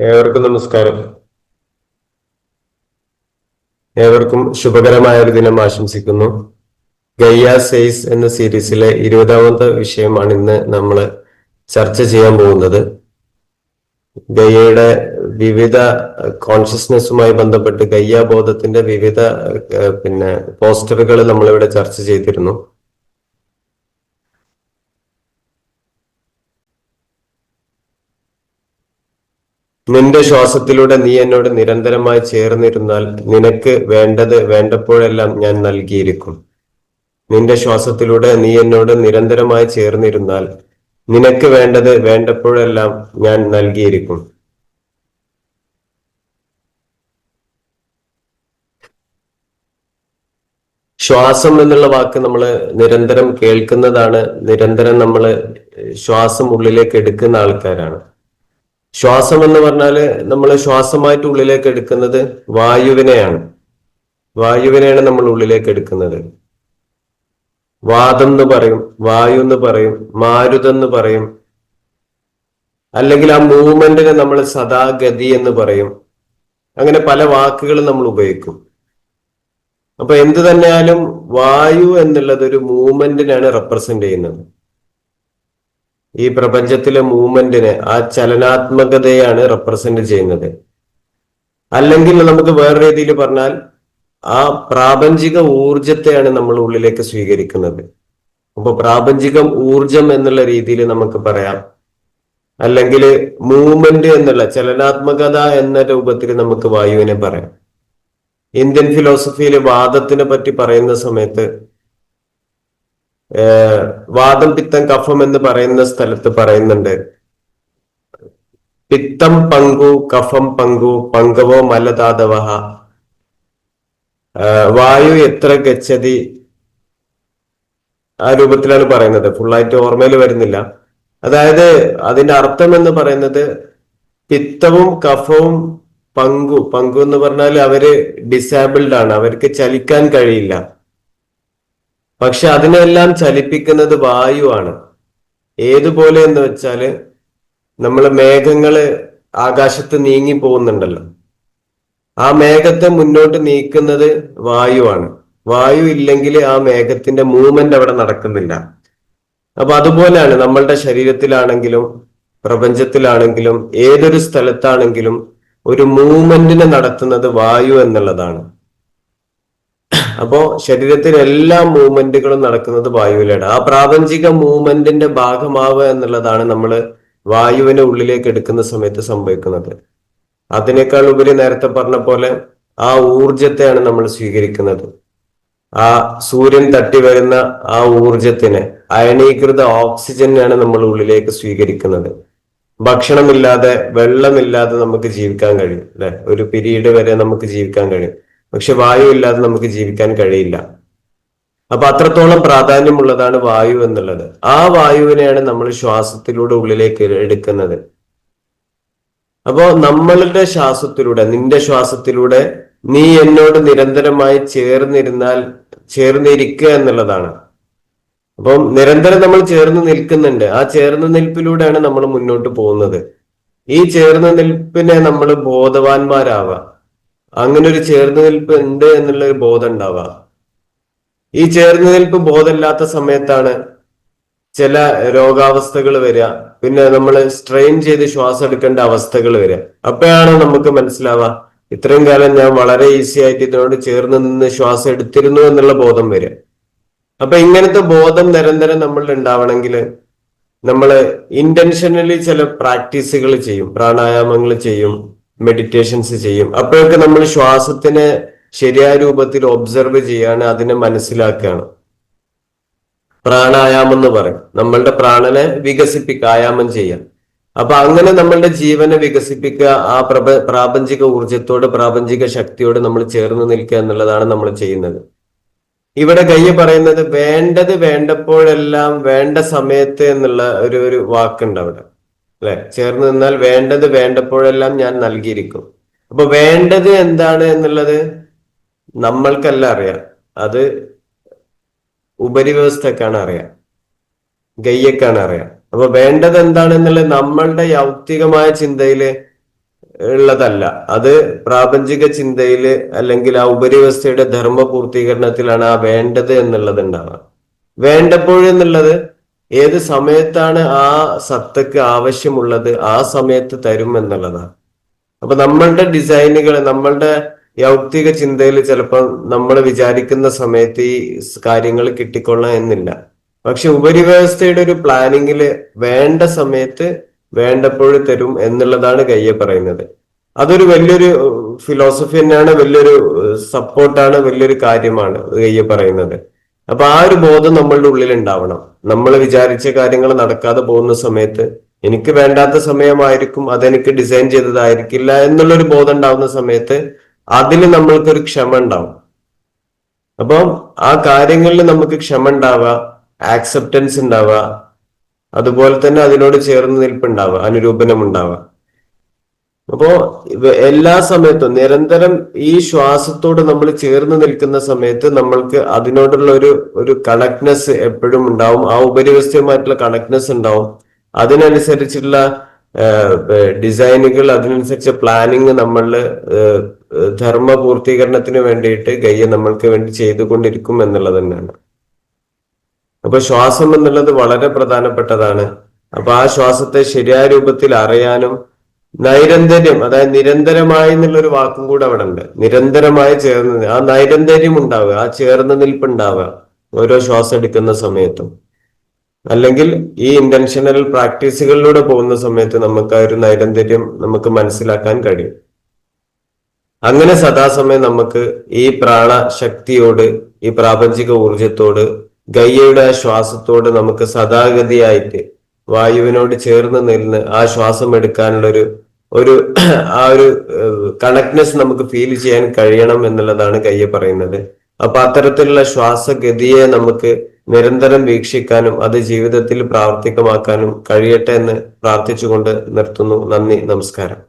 ഏവർക്കും നമസ്കാരം. ഏവർക്കും ശുഭകരമായ ഒരു ദിനം ആശംസിക്കുന്നു. ഗയ്യ സെയ്സ് എന്ന സീരീസിലെ ഇരുപതാമത്തെ വിഷയമാണ് ഇന്ന് നമ്മൾ ചർച്ച ചെയ്യാൻ പോകുന്നത്. ഗയ്യയുടെ വിവിധ കോൺഷ്യസ്നെസ്സുമായി ബന്ധപ്പെട്ട് ഗയ്യ ബോധത്തിന്റെ വിവിധ പിന്നെ പോസ്റ്ററുകൾ നമ്മളിവിടെ ചർച്ച ചെയ്തിരുന്നു. നിന്റെ ശ്വാസത്തിലൂടെ നീ എന്നോട് നിരന്തരമായി ചേർന്നിരുന്നാൽ നിനക്ക് വേണ്ടത് വേണ്ടപ്പോഴെല്ലാം ഞാൻ നൽകിയിരിക്കും. നിന്റെ ശ്വാസത്തിലൂടെ നീ എന്നോട് നിരന്തരമായി ചേർന്നിരുന്നാൽ നിനക്ക് വേണ്ടത് വേണ്ടപ്പോഴെല്ലാം ഞാൻ നൽകിയിരിക്കും. ശ്വാസം എന്നുള്ള വാക്ക് നമ്മൾ നിരന്തരം കേൾക്കുന്നതാണ്. നിരന്തരം നമ്മൾ ശ്വാസം ഉള്ളിലേക്ക് എടുക്കുന്ന ആൾക്കാരാണ്. ശ്വാസം എന്ന് പറഞ്ഞാൽ നമ്മൾ ശ്വാസമായിട്ട് ഉള്ളിലേക്ക് എടുക്കുന്നത് വായുവിനെയാണ്. വായുവിനെയാണ് നമ്മൾ ഉള്ളിലേക്ക് എടുക്കുന്നത്. വാദം എന്ന് പറയും വായു എന്ന് പറയും മാരുതെന്ന് പറയും. അല്ലെങ്കിൽ ആ മൂവ്മെന്റിനെ നമ്മൾ സദാഗതി എന്ന് പറയും. അങ്ങനെ പല വാക്കുകളും നമ്മൾ ഉപയോഗിക്കും. അപ്പൊ എന്ത് തന്നെയാലും വായു എന്നുള്ളത് ഒരു മൂവ്മെന്റിനാണ് റെപ്രസെന്റ് ചെയ്യുന്നത്. ഈ പ്രപഞ്ചത്തിലെ മൂവ്മെന്റിനെ ആ ചലനാത്മകതയാണ് റെപ്രസെന്റ് ചെയ്യുന്നത്. അല്ലെങ്കിൽ നമുക്ക് വേറെ രീതിയിൽ പറഞ്ഞാൽ ആ പ്രാപഞ്ചിക ഊർജത്തെയാണ് നമ്മൾ ഉള്ളിലേക്ക് സ്വീകരിക്കുന്നത്. അപ്പൊ പ്രാപഞ്ചികം ഊർജം എന്നുള്ള രീതിയിൽ നമുക്ക് പറയാം. അല്ലെങ്കിൽ മൂവ്മെന്റ് എന്നുള്ള ചലനാത്മകത എന്ന രൂപത്തിൽ നമുക്ക് വായുവിനെ പറയാം. ഇന്ത്യൻ ഫിലോസഫിയിലെ വാദത്തിനെ പറ്റി പറയുന്ന സമയത്ത് വാദം പിത്തം കഫം എന്ന് പറയുന്ന സ്ഥലത്ത് പറയുന്നുണ്ട്. പിത്തം പങ്കു കഫം പങ്കു പങ്കവോ മലദാതവ വായു എത്ര ഗച്ഛതി? ആ രൂപത്തിലാണ് പറയുന്നത്. ഫുള്ളായിട്ട് ഓർമ്മയിൽ വരുന്നില്ല. അതായത് അതിന്റെ അർത്ഥം എന്ന് പറയുന്നത് പിത്തവും കഫവും പങ്കു പങ്കു എന്ന് പറഞ്ഞാൽ അവർ ഡിസേബിൾഡ് ആണ്. അവർക്ക് ചലിക്കാൻ കഴിയില്ല. പക്ഷെ അതിനെല്ലാം ചലിപ്പിക്കുന്നത് വായുവാണ്. ഏതുപോലെ എന്ന് വെച്ചാൽ നമ്മൾ മേഘങ്ങൾ ആകാശത്ത് നീങ്ങി പോകുന്നുണ്ടല്ലോ. ആ മേഘത്തെ മുന്നോട്ട് നീക്കുന്നത് വായുവാണ്. വായു ഇല്ലെങ്കിൽ ആ മേഘത്തിന്റെ മൂവ്മെന്റ് അവിടെ നടക്കുന്നില്ല. അപ്പൊ അതുപോലെയാണ് നമ്മളുടെ ശരീരത്തിലാണെങ്കിലും പ്രപഞ്ചത്തിലാണെങ്കിലും ഏതൊരു സ്ഥലത്താണെങ്കിലും ഒരു മൂവ്മെന്റിനെ നടത്തുന്നത് വായു എന്നുള്ളതാണ്. അപ്പോ ശരീരത്തിലെ എല്ലാ മൂവ്മെന്റുകളും നടക്കുന്നത് വായുവിലാണ്. ആ പ്രാപഞ്ചിക മൂവ്മെന്റിന്റെ ഭാഗമാവുക എന്നുള്ളതാണ് നമ്മൾ വായുവിനെ ഉള്ളിലേക്ക് എടുക്കുന്ന സമയത്ത് സംഭവിക്കുന്നത്. അതിനേക്കാൾ ഉപരി നേരത്തെ പറഞ്ഞ പോലെ ആ ഊർജത്തെയാണ് നമ്മൾ സ്വീകരിക്കുന്നത്. ആ സൂര്യൻ തട്ടി വരുന്ന ആ ഊർജത്തിനെ അയണീകൃത ഓക്സിജനാണ് നമ്മൾ ഉള്ളിലേക്ക് സ്വീകരിക്കുന്നത്. ഭക്ഷണമില്ലാതെ വെള്ളമില്ലാതെ നമുക്ക് ജീവിക്കാൻ കഴിയും അല്ലെ? ഒരു പിരീഡ് വരെ നമുക്ക് ജീവിക്കാൻ കഴിയും. പക്ഷെ വായു ഇല്ലാതെ നമുക്ക് ജീവിക്കാൻ കഴിയില്ല. അപ്പൊ അത്രത്തോളം പ്രാധാന്യമുള്ളതാണ് വായു എന്നുള്ളത്. ആ വായുവിനെയാണ് നമ്മൾ ശ്വാസത്തിലൂടെ ഉള്ളിലേക്ക് എടുക്കുന്നത്. അപ്പോ നമ്മളുടെ ശ്വാസത്തിലൂടെ നിന്റെ ശ്വാസത്തിലൂടെ നീ എന്നോട് നിരന്തരമായി ചേർന്നിരുന്നാൽ ചേർന്നിരിക്കുക എന്നുള്ളതാണ്. അപ്പം നിരന്തരം നമ്മൾ ചേർന്ന് നിൽക്കുന്നുണ്ട്. ആ ചേർന്ന് നിൽപ്പിലൂടെയാണ് നമ്മൾ മുന്നോട്ട് പോകുന്നത്. ഈ ചേർന്ന് നിൽപ്പിനെ നമ്മൾ ബോധവാന്മാരാവുക അങ്ങനെ ഒരു ചേർന്ന് നിൽപ്പ് ഉണ്ട് എന്നുള്ള ഒരു ബോധം ഉണ്ടാവുക ഈ ചേർന്ന് നിൽപ്പ് ബോധമില്ലാത്ത സമയത്താണ് ചില രോഗാവസ്ഥകൾ വരിക. പിന്നെ നമ്മൾ സ്ട്രെയിൻ ചെയ്ത് ശ്വാസം എടുക്കേണ്ട അവസ്ഥകൾ വരിക. അപ്പോഴാണ് നമുക്ക് മനസ്സിലാവുക ഇത്രയും കാലം ഞാൻ വളരെ ഈസി ആയിട്ട് ഇതിനോട് ചേർന്ന് നിന്ന് ശ്വാസം എടുത്തിരുന്നു എന്നുള്ള ബോധം വരിക. അപ്പൊ ഇങ്ങനത്തെ ബോധം നിരന്തരം നമ്മൾ ഉണ്ടാവണമെങ്കിൽ നമ്മൾ ഇന്റൻഷനലി ചില പ്രാക്ടീസുകൾ ചെയ്യും പ്രാണായാമങ്ങൾ ചെയ്യും മെഡിറ്റേഷൻസ് ചെയ്യും. അപ്പോഴൊക്കെ നമ്മൾ ശ്വാസത്തിനെ ശരിയായ രൂപത്തിൽ ഒബ്സർവ് ചെയ്യാണ് അതിനെ മനസ്സിലാക്കുകയാണ്. പ്രാണായാമം എന്ന് പറയും. നമ്മളുടെ പ്രാണനെ വികസിപ്പിക്കുക ആയാമം ചെയ്യാം അപ്പൊ അങ്ങനെ നമ്മളുടെ ജീവനെ വികസിപ്പിക്കുക ആ പ്രപ പ്രാപഞ്ചിക ഊർജത്തോട് പ്രാപഞ്ചിക ശക്തിയോട് നമ്മൾ ചേർന്ന് നിൽക്കുക എന്നുള്ളതാണ് നമ്മൾ ചെയ്യുന്നത്. ഇവിടെ കയ്യ പറയുന്നത് വേണ്ടത് വേണ്ടപ്പോഴെല്ലാം വേണ്ട സമയത്ത് എന്നുള്ള ഒരു ഒരു വാക്കുണ്ട് അവിടെ. അല്ലെ? ചേർന്ന് നിന്നാൽ വേണ്ടത് വേണ്ടപ്പോഴെല്ലാം ഞാൻ നൽകിയിരിക്കും. അപ്പൊ വേണ്ടത് എന്താണ് എന്നുള്ളത് നമ്മൾക്കല്ല അറിയാം. അത് ഉപരിവ്യവസ്ഥക്കാണ് അറിയാം. ഗയ്യക്കാണ് അറിയാം. അപ്പൊ വേണ്ടത് എന്താണെന്നുള്ളത് നമ്മളുടെ യൗക്തികമായ ചിന്തയിൽ ഉള്ളതല്ല. അത് പ്രാപഞ്ചിക ചിന്തയിൽ അല്ലെങ്കിൽ ആ ഉപരിവ്യവസ്ഥയുടെ ധർമ്മ പൂർത്തീകരണത്തിലാണ് ആ വേണ്ടത് എന്നുള്ളത് ഉണ്ടാവുക. വേണ്ടപ്പോഴെന്നുള്ളത് ഏത് സമയത്താണ് ആ സത്തക്ക് ആവശ്യമുള്ളത് ആ സമയത്ത് തരും എന്നുള്ളതാണ് അപ്പൊ നമ്മളുടെ ഡിസൈനുകൾ നമ്മളുടെ യൗക്തിക ചിന്തയിൽ ചിലപ്പോൾ നമ്മൾ വിചാരിക്കുന്ന സമയത്ത് ഈ കാര്യങ്ങൾ കിട്ടിക്കൊള്ളാം എന്നില്ല. പക്ഷെ ഉപരിവ്യവസ്ഥയുടെ ഒരു പ്ലാനിങ്ങിൽ വേണ്ട സമയത്ത് വേണ്ടപ്പോഴും തരും എന്നുള്ളതാണ് കയ്യെ പറയുന്നത്. അതൊരു വലിയൊരു ഫിലോസഫി തന്നെയാണ് വലിയൊരു സപ്പോർട്ടാണ് വലിയൊരു കാര്യമാണ് കയ്യെ പറയുന്നത്. അപ്പൊ ആ ഒരു ബോധം നമ്മളുടെ ഉള്ളിൽ ഉണ്ടാവണം നമ്മൾ വിചാരിച്ച കാര്യങ്ങൾ നടക്കാതെ പോകുന്ന സമയത്ത് എനിക്ക് വേണ്ടാത്ത സമയമായിരിക്കും അതെനിക്ക് ഡിസൈൻ ചെയ്തതായിരിക്കില്ല എന്നുള്ളൊരു ബോധം ഉണ്ടാവുന്ന സമയത്ത് അതിൽ നമ്മൾക്കൊരു ക്ഷമ ഉണ്ടാവും. അപ്പം ആ കാര്യങ്ങളിൽ നമുക്ക് ക്ഷമ ഉണ്ടാവുക ആക്സെപ്റ്റൻസ് ഉണ്ടാവുക അതുപോലെ തന്നെ അതിനോട് ചേർന്ന് നിൽപ്പുണ്ടാവുക അനുരൂപനം ഉണ്ടാവുക. അപ്പോ എല്ലാ സമയത്തും നിരന്തരം ഈ ശ്വാസത്തോട് നമ്മൾ ചേർന്ന് നിൽക്കുന്ന സമയത്ത് നമ്മൾക്ക് അതിനോടുള്ള ഒരു ഒരു കണക്ട്നെസ് എപ്പോഴും ഉണ്ടാവും. ആ ഉപരിവസ്ഥയുമായിട്ടുള്ള കണക്ട്നെസ് ഉണ്ടാവും. അതിനനുസരിച്ചുള്ള ഡിസൈനുകൾ അതിനനുസരിച്ച് പ്ലാനിങ് നമ്മളിൽ ധർമ്മ പൂർത്തീകരണത്തിന് വേണ്ടിയിട്ട് ഗയ്യ നമ്മൾക്ക് വേണ്ടി ചെയ്തുകൊണ്ടിരിക്കും എന്നുള്ളത് തന്നെയാണ്. അപ്പൊ ശ്വാസം എന്നുള്ളത് വളരെ പ്രധാനപ്പെട്ടതാണ്. അപ്പൊ ആ ശ്വാസത്തെ ശരിയായ രൂപത്തിൽ അറിയാനും നൈരന്തര്യം അതായത് നിരന്തരമായി എന്നുള്ളൊരു വാക്കും കൂടെ അവിടെ ഉണ്ട്. നിരന്തരമായി ചേർന്ന് ആ നൈരന്തര്യം ഉണ്ടാവുക ആ ചേർന്ന് നിൽപ്പ് ഉണ്ടാവുക ഓരോ ശ്വാസം എടുക്കുന്ന സമയത്തും. അല്ലെങ്കിൽ ഈ ഇന്റൻഷണൽ പ്രാക്ടീസുകളിലൂടെ പോകുന്ന സമയത്ത് നമുക്ക് ആ ഒരു നൈരന്തര്യം നമുക്ക് മനസ്സിലാക്കാൻ കഴിയും. അങ്ങനെ സദാസമയം നമുക്ക് ഈ പ്രാണശക്തിയോട് ഈ പ്രാപഞ്ചിക ഊർജത്തോട് ഗയ്യയുടെ ശ്വാസത്തോട് നമുക്ക് സദാഗതിയായിട്ട് വായുവിനോട് ചേർന്ന് നിന്ന് ആ ശ്വാസം എടുക്കാനുള്ള ഒരു ഒരു ആ ഒരു കണക്ട്നെസ് നമുക്ക് ഫീൽ ചെയ്യാൻ കഴിയണം എന്നുള്ളതാണ് കയ്യെ പറയുന്നത്. അപ്പൊ അത്തരത്തിലുള്ള ശ്വാസഗതിയെ നമുക്ക് നിരന്തരം വീക്ഷിക്കാനും അത് ജീവിതത്തിൽ പ്രാവർത്തികമാക്കാനും കഴിയട്ടെ എന്ന് പ്രാർത്ഥിച്ചുകൊണ്ട് നിർത്തുന്നു. നന്ദി നമസ്കാരം.